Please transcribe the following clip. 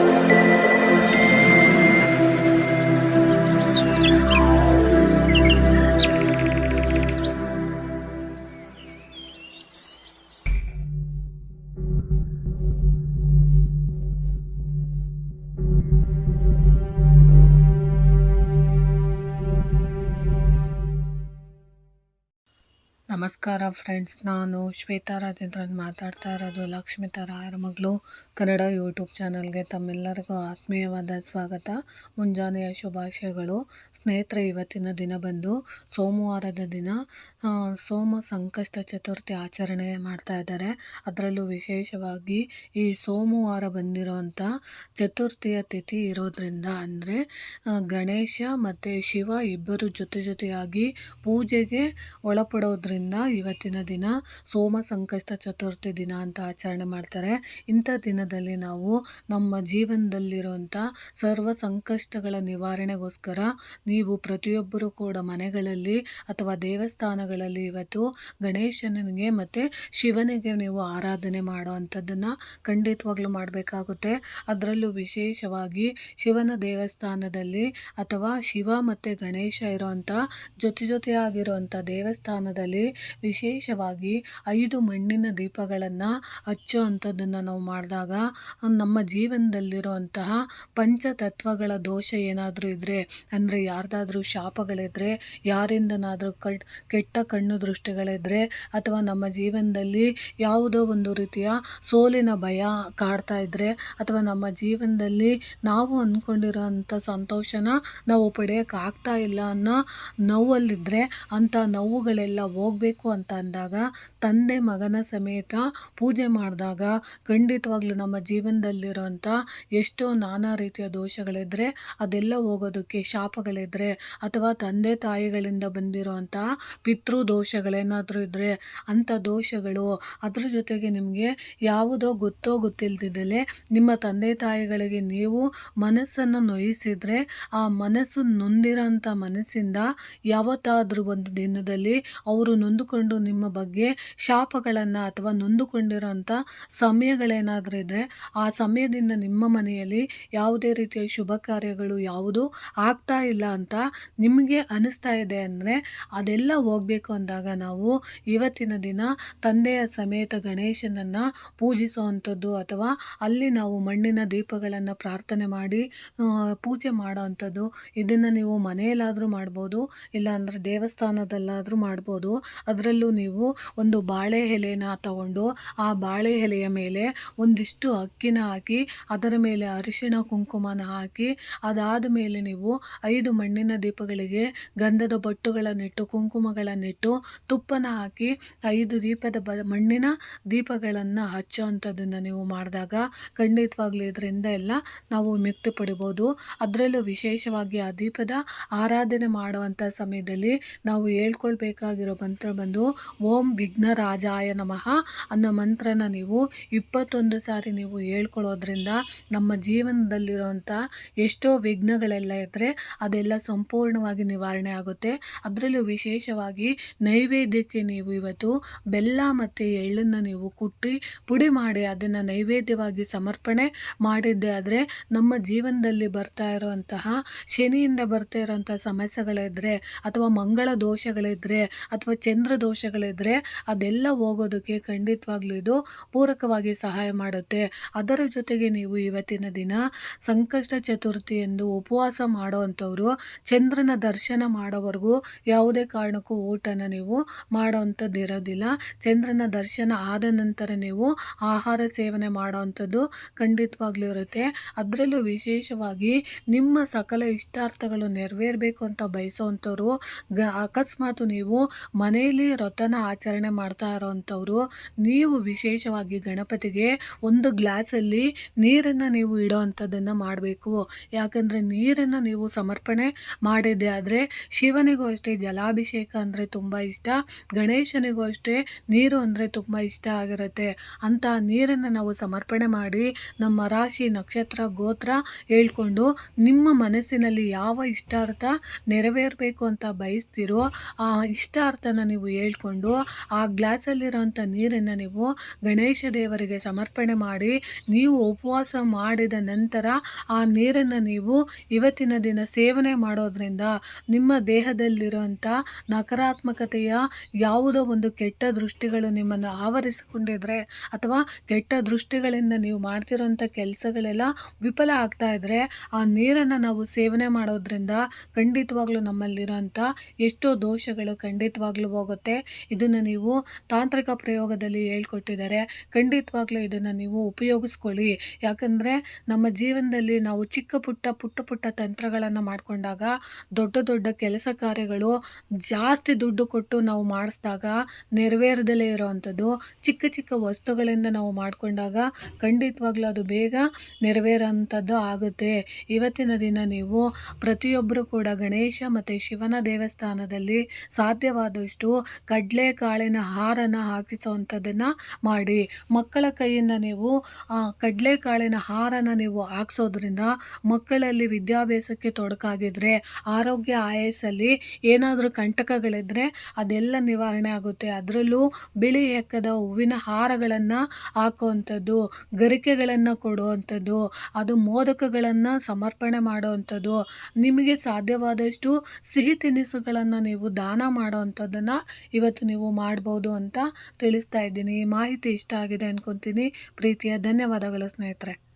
Thank you. ನಮಸ್ಕಾರ friends, ನಾನು ಶ್ವೇತಾ ರಾಜೇಂದ್ರನ್ ಮಾತಾಡ್ತಾ ಇರೋದು ಲಕ್ಷ್ಮಿ ರಾಯರ ಮಗಳು? ಕನ್ನಡ ಯೂಟ್ಯೂಬ್ ಚಾನಲ್ಗೆ ತಮ್ಮೆಲ್ಲರಿಗೂ ಆತ್ಮೀಯವಾದ ಸ್ವಾಗತ. ಮುಂಜಾನೆಯ ಶುಭಾಶಯಗಳು. ಸ್ನೇಹಿತರೆ, ಇವತ್ತಿನ ದಿನ ಬಂದು ಸೋಮವಾರದ ದಿನ ಸೋಮ ಸಂಕಷ್ಟ ಚತುರ್ಥಿ ಆಚರಣೆ ಮಾಡ್ತಾ ಇದ್ದಾರೆ. ಅದರಲ್ಲೂ ವಿಶೇಷವಾಗಿ ಈ ಸೋಮವಾರ ಬಂದಿರೋಂಥ ಚತುರ್ಥಿಯ ತಿಥಿ ಇರೋದ್ರಿಂದ ಅಂದರೆ ಗಣೇಶ ಮತ್ತು ಶಿವ ಇಬ್ಬರು ಜೊತೆ ಜೊತೆಯಾಗಿ ಪೂಜೆಗೆ ಒಳಪಡೋದ್ರಿಂದ ಇವತ್ತಿನ ದಿನ ಸೋಮ ಸಂಕಷ್ಟ ಚತುರ್ಥಿ ದಿನ ಅಂತ ಆಚರಣೆ ಮಾಡ್ತಾರೆ. ಇಂಥ ದಿನದಲ್ಲಿ ನಾವು ನಮ್ಮ ಜೀವನದಲ್ಲಿರುವಂಥ ಸರ್ವ ಸಂಕಷ್ಟಗಳ ನಿವಾರಣೆಗೋಸ್ಕರ ನೀವು ಪ್ರತಿಯೊಬ್ಬರು ಕೂಡ ಮನೆಗಳಲ್ಲಿ ಅಥವಾ ದೇವಸ್ಥಾನಗಳಲ್ಲಿ ಇವತ್ತು ಗಣೇಶನಿಗೆ ಮತ್ತು ಶಿವನಿಗೆ ನೀವು ಆರಾಧನೆ ಮಾಡೋ ಅಂಥದ್ದನ್ನು ಖಂಡಿತವಾಗ್ಲೂ ಮಾಡಬೇಕಾಗುತ್ತೆ. ಅದರಲ್ಲೂ ವಿಶೇಷವಾಗಿ ಶಿವನ ದೇವಸ್ಥಾನದಲ್ಲಿ ಅಥವಾ ಶಿವ ಮತ್ತು ಗಣೇಶ ಇರುವಂಥ ಜೊತೆ ಜೊತೆಯಾಗಿರುವಂಥ ದೇವಸ್ಥಾನದಲ್ಲಿ ವಿಶೇಷವಾಗಿ ಐದು ಮಣ್ಣಿನ ದೀಪಗಳನ್ನು ಹಚ್ಚೋ ಅಂಥದ್ದನ್ನು ನಾವು ಮಾಡಿದಾಗ ನಮ್ಮ ಜೀವನದಲ್ಲಿರುವಂತಹ ಪಂಚತತ್ವಗಳ ದೋಷ ಏನಾದರೂ ಇದ್ದರೆ ಅಂದರೆ ಯಾರ್ದಾದ್ರೂ ಶಾಪಗಳಿದ್ದರೆ ಯಾರಿಂದನಾದರೂ ಕಟ್ ಕೆಟ್ಟ ಕಣ್ಣು ದೃಷ್ಟಿಗಳಿದ್ದರೆ ಅಥವಾ ನಮ್ಮ ಜೀವನದಲ್ಲಿ ಯಾವುದೋ ಒಂದು ರೀತಿಯ ಸೋಲಿನ ಭಯ ಕಾಡ್ತಾ ಇದ್ದರೆ ಅಥವಾ ನಮ್ಮ ಜೀವನದಲ್ಲಿ ನಾವು ಅಂದ್ಕೊಂಡಿರೋಂಥ ಸಂತೋಷನ ನಾವು ಪಡೆಯೋಕ್ಕಾಗ್ತಾ ಇಲ್ಲ ಅನ್ನೋ ನೋವಲ್ಲಿದ್ದರೆ ಅಂಥ ನೋವುಗಳೆಲ್ಲ ಹೋಗಬೇಕು ಅಂತ ಅಂದಾಗ ತಂದೆ ಮಗನ ಸಮೇತ ಪೂಜೆ ಮಾಡಿದಾಗ ಖಂಡಿತವಾಗ್ಲೂ ನಮ್ಮ ಜೀವನದಲ್ಲಿರೋಂಥ ಎಷ್ಟೋ ನಾನಾ ರೀತಿಯ ದೋಷಗಳಿದ್ದರೆ ಅದೆಲ್ಲ ಹೋಗೋದಕ್ಕೆ ಶಾಪಗಳಿದ್ದರೆ ಅಥವಾ ತಂದೆ ತಾಯಿಗಳಿಂದ ಬಂದಿರುವಂಥ ಪಿತೃ ದೋಷಗಳೇನಾದರೂ ಇದ್ದರೆ ಅಂಥ ದೋಷಗಳು ಅದ್ರ ಜೊತೆಗೆ ನಿಮಗೆ ಯಾವುದೋ ಗೊತ್ತೋ ಗೊತ್ತಿಲ್ದಿದ್ದಲೇ ನಿಮ್ಮ ತಂದೆ ತಾಯಿಗಳಿಗೆ ನೀವು ಮನಸ್ಸನ್ನು ನೋಯಿಸಿದರೆ ಆ ಮನಸ್ಸು ನೊಂದಿರೋಂಥ ಮನಸ್ಸಿಂದ ಯಾವತ್ತಾದರೂ ಒಂದು ದಿನದಲ್ಲಿ ಅವರು ನೊಂದುಕೊಂಡು ನಿಮ್ಮ ಬಗ್ಗೆ ಶಾಪಗಳನ್ನು ಅಥವಾ ನೊಂದುಕೊಂಡಿರೋಂಥ ಸಮಯಗಳೇನಾದರೂ ಇದ್ದರೆ ಆ ಸಮಯದಿಂದ ನಿಮ್ಮ ಮನೆಯಲ್ಲಿ ಯಾವುದೇ ರೀತಿಯ ಶುಭ ಕಾರ್ಯಗಳು ಯಾವುದು ಆಗ್ತಾ ಇಲ್ಲ ಅಂತ ನಿಮಗೆ ಅನಿಸ್ತಾ ಇದೆ ಅಂದರೆ ಅದೆಲ್ಲ ಹೋಗಬೇಕು ಅಂದಾಗ ನಾವು ಇವತ್ತಿನ ದಿನ ತಂದೆಯ ಸಮೇತ ಗಣೇಶನನ್ನು ಪೂಜಿಸುವಂಥದ್ದು ಅಥವಾ ಅಲ್ಲಿ ನಾವು ಮಣ್ಣಿನ ದೀಪಗಳನ್ನು ಪ್ರಾರ್ಥನೆ ಮಾಡಿ ಪೂಜೆ ಮಾಡೋವಂಥದ್ದು ಇದನ್ನು ನೀವು ಮನೆಯಲ್ಲಾದರೂ ಮಾಡ್ಬೋದು, ಇಲ್ಲಾಂದರೆ ದೇವಸ್ಥಾನದಲ್ಲಾದರೂ ಮಾಡ್ಬೋದು. ಅದರಲ್ಲೂ ನೀವು ಒಂದು ಬಾಳೆ ಎಲೆನ ತಗೊಂಡು ಆ ಬಾಳೆ ಎಲೆಯ ಮೇಲೆ ಒಂದಿಷ್ಟು ಅಕ್ಕಿನ ಹಾಕಿ, ಅದರ ಮೇಲೆ ಅರಿಶಿಣ ಕುಂಕುಮನ ಹಾಕಿ, ಅದಾದ ಮೇಲೆ ನೀವು ಐದು ಮಣ್ಣಿನ ದೀಪಗಳಿಗೆ ಗಂಧದ ಬಟ್ಟುಗಳನ್ನಿಟ್ಟು, ಕುಂಕುಮಗಳನ್ನಿಟ್ಟು ತುಪ್ಪನ ಹಾಕಿ ಐದು ದೀಪದ ಬ, ಮಣ್ಣಿನ ದೀಪಗಳನ್ನು ಹಚ್ಚೋ ಅಂಥದ್ದನ್ನು ನೀವು ಮಾಡಿದಾಗ ಖಂಡಿತವಾಗ್ಲಿ ಇದರಿಂದ ಎಲ್ಲ ನಾವು ಮುಕ್ತಿ ಪಡಿಬೋದು. ಅದರಲ್ಲೂ ವಿಶೇಷವಾಗಿ ಆ ದೀಪದ ಆರಾಧನೆ ಮಾಡುವಂಥ ಸಮಯದಲ್ಲಿ ನಾವು ಹೇಳ್ಕೊಳ್ಬೇಕಾಗಿರೋ ಮಂತ್ರ ಬಂದು ಓಂ ವಿಘ್ನರಾಜಾಯ ನಮಃ ಅನ್ನೋ ಮಂತ್ರನ ನೀವು ಇಪ್ಪತ್ತೊಂದು ಸಾರಿ ನೀವು ಹೇಳ್ಕೊಳ್ಳೋದ್ರಿಂದ ನಮ್ಮ ಜೀವನದಲ್ಲಿರುವಂಥ ಎಷ್ಟೋ ವಿಘ್ನಗಳೆಲ್ಲ ಇದ್ದರೆ ಅದೆಲ್ಲ ಸಂಪೂರ್ಣವಾಗಿ ನಿವಾರಣೆ ಆಗುತ್ತೆ. ಅದರಲ್ಲೂ ವಿಶೇಷವಾಗಿ ನೈವೇದ್ಯಕ್ಕೆ ನೀವು ಇವತ್ತು ಬೆಲ್ಲ ಮತ್ತು ಎಳ್ಳನ್ನು ನೀವು ಕುಟ್ಟಿ ಪುಡಿ ಮಾಡಿ ಅದನ್ನು ನೈವೇದ್ಯವಾಗಿ ಸಮರ್ಪಣೆ ಮಾಡಿದ್ದೆ ಆದರೆ ನಮ್ಮ ಜೀವನದಲ್ಲಿ ಬರ್ತಾ ಇರುವಂತಹ ಶನಿಯಿಂದ ಬರ್ತಾ ಇರೋವಂಥ ಸಮಸ್ಯೆಗಳಿದ್ದರೆ ಅಥವಾ ಮಂಗಳ ದೋಷಗಳಿದ್ದರೆ ಅಥವಾ ಚಂದ್ರ ದೋಷಗಳಿದ್ದರೆ ಅದೆಲ್ಲ ಹೋಗೋದಕ್ಕೆ ಖಂಡಿತವಾಗ್ಲೂ ಇದು ಪೂರಕವಾಗಿ ಸಹಾಯ ಮಾಡುತ್ತೆ. ಅದರ ಜೊತೆಗೆ ನೀವು ಇವತ್ತಿನ ದಿನ ಸಂಕಷ್ಟ ಚತುರ್ಥಿ ಎಂದು ಉಪವಾಸ ಮಾಡೋವಂಥವ್ರು, ಚಂದ್ರನ ದರ್ಶನ ಮಾಡೋವರೆಗೂ ಯಾವುದೇ ಕಾರಣಕ್ಕೂ ಊಟನ ನೀವು ಮಾಡೋವಂಥದ್ದಿರೋದಿಲ್ಲ. ಚಂದ್ರನ ದರ್ಶನ ಆದ ನಂತರ ನೀವು ಆಹಾರ ಸೇವನೆ ಮಾಡೋವಂಥದ್ದು ಖಂಡಿತವಾಗ್ಲೂ ಇರುತ್ತೆ. ಅದರಲ್ಲೂ ವಿಶೇಷವಾಗಿ ನಿಮ್ಮ ಸಕಲ ಇಷ್ಟಾರ್ಥಗಳು ನೆರವೇರಬೇಕು ಅಂತ ಬಯಸೋವಂಥವ್ರು, ಗ, ಅಕಸ್ಮಾತ್ ನೀವು ಮನೆಯಲ್ಲಿ ವ್ರತನ ಆಚರಣೆ ಮಾಡ್ತಾ ಇರೋವಂಥವ್ರು ನೀವು ವಿಶೇಷವಾಗಿ ಗಣಪತಿಗೆ ಒಂದು ಗ್ಲಾಸಲ್ಲಿ ನೀರನ್ನು ನೀವು ಇಡೋ ಮಾಡಬೇಕು. ಯಾಕಂದರೆ ನೀರನ್ನು ನೀವು ಸಮರ್ಪಣೆ ಮಾಡಿದ್ದೆ ಆದರೆ ಶಿವನಿಗೂ ಅಷ್ಟೇ ಜಲಾಭಿಷೇಕ ಅಂದರೆ ತುಂಬ ಇಷ್ಟ, ಗಣೇಶನಿಗೂ ಅಷ್ಟೇ ನೀರು ಅಂದರೆ ತುಂಬ ಇಷ್ಟ ಆಗಿರುತ್ತೆ. ಅಂತ ನೀರನ್ನು ನಾವು ಸಮರ್ಪಣೆ ಮಾಡಿ ನಮ್ಮ ರಾಶಿ ನಕ್ಷತ್ರ ಗೋತ್ರ ಹೇಳ್ಕೊಂಡು ನಿಮ್ಮ ಮನಸ್ಸಿನಲ್ಲಿ ಯಾವ ಇಷ್ಟಾರ್ಥ ನೆರವೇರಬೇಕು ಅಂತ ಬಯಸ್ತಿರೋ ಆ ಇಷ್ಟಾರ್ಥನ ನೀವು ಹೇಳ್ಕೊಂಡು ಆ ಗ್ಲಾಸಲ್ಲಿರೋಂಥ ನೀರನ್ನು ನೀವು ಗಣೇಶ ದೇವರಿಗೆ ಸಮರ್ಪಣೆ ಮಾಡಿ, ನೀವು ಉಪವಾಸ ಮಾಡಿದ ನಂತರ ಆ ನೀರನ್ನು ನೀವು ಇವತ್ತಿನ ದಿನ ಸೇವನೆ ಮಾಡೋದ್ರಿಂದ ನಿಮ್ಮ ದೇಹದಲ್ಲಿರೋಂಥ ನಕಾರಾತ್ಮಕತೆಯ ಯಾವುದೋ ಒಂದು ಕೆಟ್ಟ ದೃಷ್ಟಿಗಳು ನಿಮ್ಮನ್ನು ಆವರಿಸಿಕೊಂಡಿದ್ರೆ ಅಥವಾ ಕೆಟ್ಟ ದೃಷ್ಟಿಗಳಿಂದ ನೀವು ಮಾಡ್ತಿರೋಂಥ ಕೆಲಸಗಳೆಲ್ಲ ವಿಫಲ ಆಗ್ತಾ ಇದ್ರೆ ಆ ನೀರನ್ನು ನಾವು ಸೇವನೆ ಮಾಡೋದ್ರಿಂದ ಖಂಡಿತವಾಗ್ಲೂ ನಮ್ಮಲ್ಲಿರೋಂಥ ಎಷ್ಟೋ ದೋಷಗಳು ಖಂಡಿತವಾಗ್ಲೂ ಹೋಗುತ್ತೆ. ಇದನ್ನು ನೀವು ತಾಂತ್ರಿಕ ಪ್ರಯೋಗದಲ್ಲಿ ಹೇಳ್ಕೊಟ್ಟಿದ್ದಾರೆ. ಖಂಡಿತವಾಗ್ಲೂ ಇದನ್ನು ನೀವು ಉಪಯೋಗಿಸ್ಕೊಳ್ಳಿ. ಯಾಕಂದರೆ ನಮ್ಮ ಜೀವನದಲ್ಲಿ ನಾವು ಚಿಕ್ಕ ಪುಟ್ಟ ಪುಟ್ಟ ಪುಟ್ಟ ತಂತ್ರಗಳನ್ನು ಮಾಡಿಕೊಂಡಾಗ ದೊಡ್ಡ ದೊಡ್ಡ ಕೆಲಸ ಕಾರ್ಯಗಳು ಜಾಸ್ತಿ ದುಡ್ಡು ಕೊಟ್ಟು ನಾವು ಮಾಡಿಸಿದಾಗ ನೆರವೇರದಲ್ಲೇ ಇರೋವಂಥದ್ದು. ಚಿಕ್ಕ ಚಿಕ್ಕ ವಸ್ತುಗಳಿಂದ ನಾವು ಮಾಡಿಕೊಂಡಾಗ ಖಂಡಿತವಾಗ್ಲೂ ಅದು ಬೇಗ ನೆರವೇರೋಂಥದ್ದು ಆಗುತ್ತೆ. ಇವತ್ತಿನ ದಿನ ನೀವು ಪ್ರತಿಯೊಬ್ಬರು ಕೂಡ ಗಣೇಶ ಮತ್ತು ಶಿವನ ದೇವಸ್ಥಾನದಲ್ಲಿ ಸಾಧ್ಯವಾದಷ್ಟು ಕಡಲೆಕಾಳಿನ ಹಾರನ ಹಾಕಿಸುವಂಥದ್ದನ್ನು ಮಾಡಿ. ಮಕ್ಕಳ ಕೈಯಿಂದ ನೀವು ಕಡಲೆಕಾಳಿನ ಹಾರನ ನೀವು ಹಾಕ್ಸೋದ್ರಿಂದ ಮಕ್ಕಳಲ್ಲಿ ವಿದ್ಯಾಭ್ಯಾಸಕ್ಕೆ ತೊಡಕಾಗಿದ್ರೆ, ಆರೋಗ್ಯ ಆಯಸ್ಸಲ್ಲಿ ಏನಾದರೂ ಕಂಟಕಗಳಿದ್ದರೆ ಅದೆಲ್ಲ ನಿವಾರಣೆ ಆಗುತ್ತೆ. ಅದರಲ್ಲೂ ಬಿಳಿ ಎಕ್ಕದ ಹೂವಿನ ಹಾರಗಳನ್ನು ಹಾಕುವಂಥದ್ದು, ಗರಿಕೆಗಳನ್ನು ಕೊಡುವಂಥದ್ದು, ಅದು ಮೋದಕಗಳನ್ನು ಸಮರ್ಪಣೆ ಮಾಡುವಂಥದ್ದು, ನಿಮಗೆ ಸಾಧ್ಯವಾದಷ್ಟು ಸಿಹಿ ತಿನಿಸುಗಳನ್ನು ನೀವು ದಾನ ಮಾಡೋವಂಥದ್ದನ್ನು ಇವತ್ತು ನೀವು ಮಾಡ್ಬೋದು ಅಂತ ತಿಳಿಸ್ತಾ ಇದ್ದೀನಿ. ಮಾಹಿತಿ ಇಷ್ಟ ಆಗಿದೆ ಅನ್ಕೊತೀನಿ. ಪ್ರೀತಿಯ ಧನ್ಯವಾದಗಳು ಸ್ನೇಹಿತರೆ.